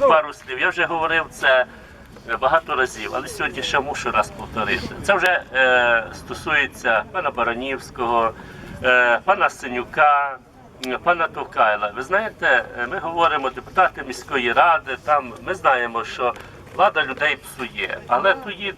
Пару слів. Я вже говорив це е, багато разів, але сьогодні ще мушу раз повторити. Це вже е, стосується пана Баранівського, е, пана Синюка, пана Товкайла. Ви знаєте, е, ми говоримо депутати міської ради. Там ми знаємо, що влада людей псує, але тут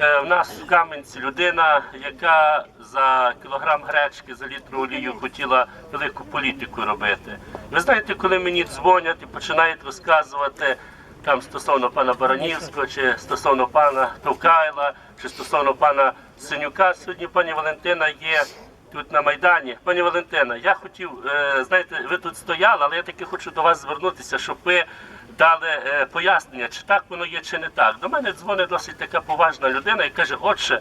е, в нас в Кам'янці людина, яка за кілограм гречки, за літр олію хотіла велику політику робити. Ви знаєте, коли мені дзвонять і починають розказувати там стосовно пана Баранівського, чи стосовно пана Товкайла, чи стосовно пана Синюка, сьогодні пані Валентина є. Тут на Майдані, пані Валентина, я хотів, е, знаєте, ви тут стояли, але я таки хочу до вас звернутися, щоб ви дали е, пояснення, чи так воно є, чи не так. До мене дзвонить досить така поважна людина і каже, отче,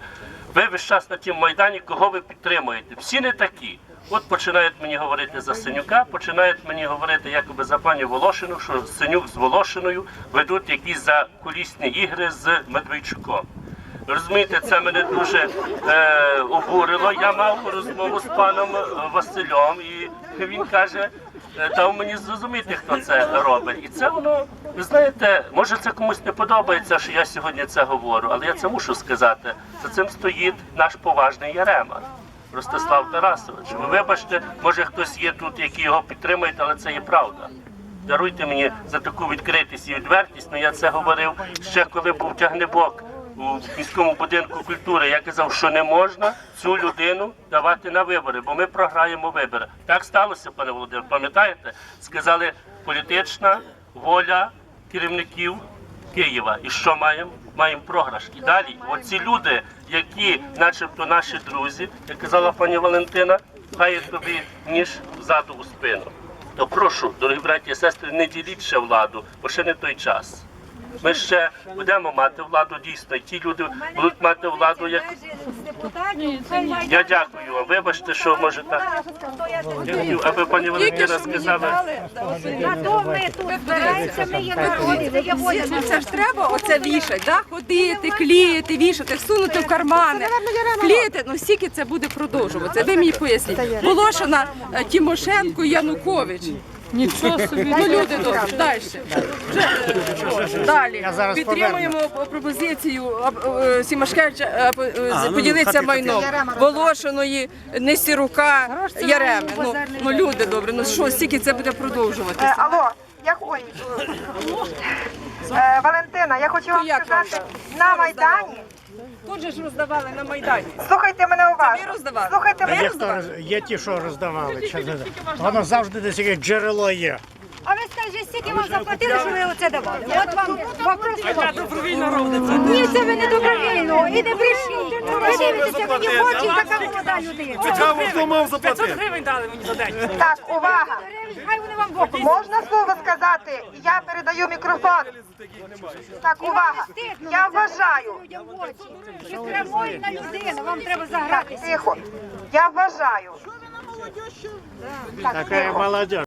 ви весь час на тім Майдані, кого ви підтримуєте? Всі не такі. От починають мені говорити за Синюка, починають мені говорити якоби за пані Волошину, що Синюк з Волошиною ведуть якісь закулісні ігри з Медведчуком. Розумієте, це мене дуже е, обурило. Я мав розмову з паном е, Василем, і він каже, дав мені зрозуміти, хто це робить. І це воно, ви знаєте, може це комусь не подобається, що я сьогодні це говорю, але я це мушу сказати. За цим стоїть наш поважний Ярема. Ростислав Тарасович. Ви вибачте, може хтось є тут, який його підтримує, але це є правда. Даруйте мені за таку відкритість і відвертість. Ну я це говорив ще коли був тягнебок у міському будинку культури. Я казав, що не можна цю людину давати на вибори, бо ми програємо вибори. Так сталося, пане Володимир. Пам'ятаєте? Сказали політична воля керівників Києва. І що маємо? Маємо програш. І далі, оці люди, які, начебто, наші друзі, як казала пані Валентина, хай тобі ніж ззаду у спину. То прошу, дорогі браті і сестри, не діліть ще владу, бо ще не той час. Ми ще будемо мати владу дійсно, і ті люди будуть мати владу, як я дякую вам. Вибачте, що може так. Дякую, аби пані Валентина сказала. То ми тут збираємося, ми є воля. Ну це ж треба оце вішати, да? ходити, клеїти, вішати, всунути в кармани, клеїти. Ну скільки це буде продовжуватися? Ви мені поясніть. Волошина, е, Тимошенко, Янукович. Нічого собі. Ну люди добре, далі. Вже, е, Далі. Підтримуємо пропозицію об- е, Сімашкевича е, по- е, поділитися майном. Волошиної, Несірука, Яреми. Ну, ну люди добре, ну що, стільки це буде Е, продовжуватися? Алло, я ой, е, Валентина, я хочу вам як сказати на майдані. Тут же ж роздавали на Майдані. Слухайте мене ви уважно. роздавали? Слухайте Ви мене. Є, хто роз- є ті, що роздавали. чи не. Воно завжди десь якесь джерело є. А ви скажіть, скільки вам заплатили, що ви оце давали? От вам вопрос. Добровільно робиться. Ні, це ви не добровільно. І не брешіть. Подивіться, мені в очі така молода людина. заплатити? 500 гривень дали мені за день. Так, увага. Хай вони вам боку. Можна слово сказати? Я передаю мікрофон. Так, увага. Я вважаю. Чи кремольна людина, вам треба загратися. Тихо. Я вважаю. Так, Така тихо. молодь.